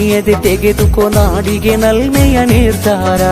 ಕುಣಿಯದೆ ತೆಗೆದುಕೋ ನಾಡಿಗೆ ನಲ್ಮೆಯ ನಿರ್ಧಾರ.